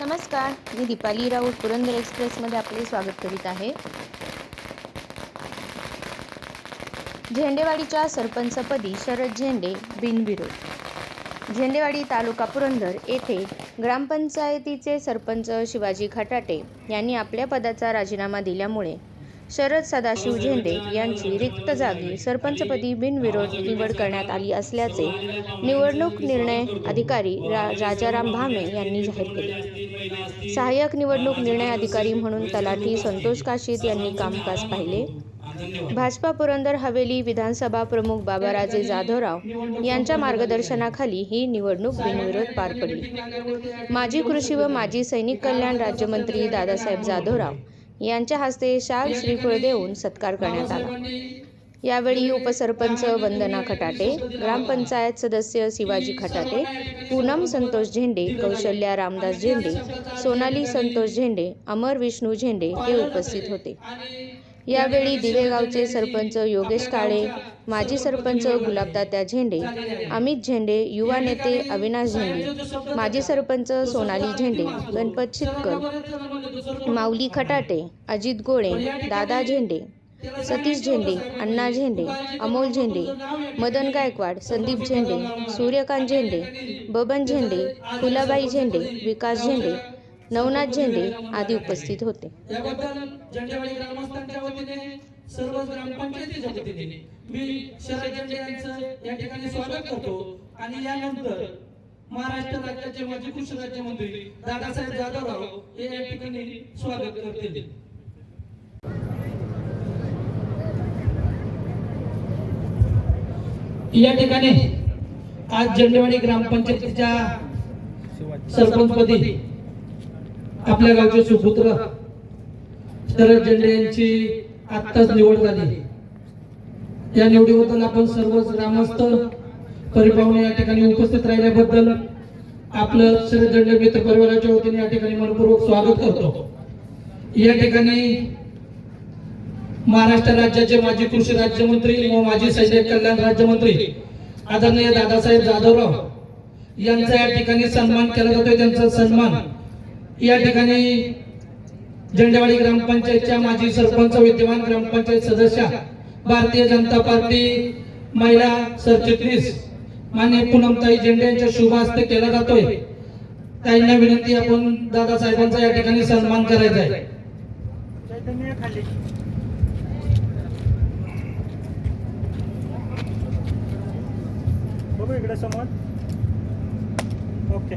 नमस्कार मी दीपाली राऊत पुरंदर एक्सप्रेसमध्ये आपले स्वागत करीत आहे. झेंडेवाडीच्या सरपंचपदी शरद झेंडे बिनविरोध. झेंडेवाडी तालुका पुरंदर येथे ग्रामपंचायतीचे सरपंच शिवाजी खटाटे यांनी आपल्या पदाचा राजीनामा दिल्यामुळे शरद सदाशिव झेंडे यांची रिक्त जागी सरपंचपदी बिनविरोध निवड करण्यात आली असल्याचे निवडणूक निर्णय अधिकारी रा राजाराम भामे यांनी जाहीर केले. सहाय्यक निवडणूक निर्णय अधिकारी म्हणून तलाठी संतोष काशीत यांनी कामकाज पाहिले. भाजपा पुरंदर हवेली विधानसभा प्रमुख बाबाराजे जाधवराव यांच्या मार्गदर्शनाखाली ही निवडणूक बिनविरोध पार पडली. माजी कृषी व माजी सैनिक कल्याण राज्यमंत्री दादासाहेब जाधवराव यांच्या हस्ते शाल श्रीफळ देऊन सत्कार करण्यात आला. यावेळी उपसरपंच वंदना खटाटे ग्रामपंचायत सदस्य शिवाजी खटाटे पूनम संतोष झेंडे कौशल्या रामदास झेंडे सोनाली संतोष झेंडे अमर विष्णू झेंडे हे उपस्थित होते. यावेळी दिवेगावचे सरपंच योगेश काळे माजी सरपंच गुलाबदात्या झेंडे अमित झेंडे युवा नेते अविनाश झेंडे माजी सरपंच सोनाली झेंडे गणपत शितकर माऊली खटाटे अजित गोळे दादा झेंडे सतीश झेंडे अण्णा झेंडे अमोल झेंडे मदन गायकवाड संदीप झेंडे सूर्यकांत झेंडे बबन झेंडे फुलाबाई झेंडे विकास झेंडे नवनाथ झेंडे आदी उपस्थित होते. याबद्दल ग्रामपंचायतीच्या वतीने मी शरद झेंडे यांचं या ठिकाणी स्वागत करतो. आणि यानंतर महाराष्ट्र राज्याचे माजी कृषी राज्यमंत्री दादासाहेब जाधवराव हे या ठिकाणी स्वागत करतील. या ठिकाणी आज झेंडेवाडी ग्रामपंचायतीच्या सरपंचपदी आपल्या गावचे सुपुत्र शरद झेंडे यांची आत्ताच निवड झाली. या निवडीबद्दल आपण सर्व ग्रामस्थ परिपाहुणे या ठिकाणी उपस्थित राहिल्याबद्दल आपलं शरद झेंडे मित्र परिवाराच्या वतीने या ठिकाणी मनपूर्वक स्वागत करतो. या ठिकाणी महाराष्ट्र राज्याचे माजी कृषी राज्यमंत्री व माजी सैनिक कल्याण राज्यमंत्री आदरणीय दादासाहेब जाधवराव यांचा या ठिकाणी सन्मान केला जातोय. त्यांचा सन्मान या ठिकाणी झेंडेवाडी ग्रामपंचायतच्या माजी सरपंच विद्यमान ग्रामपंचायत सदस्या भारतीय जनता पार्टी महिला सरचिटणीस मान्य पूनमताई झेंडे यांच्या शुभ हस्ते केला जातोय. ताईंना विनंती आपण दादासाहेबांचा या ठिकाणी सन्मान करायचा आहे. इकडे समोर. ओके.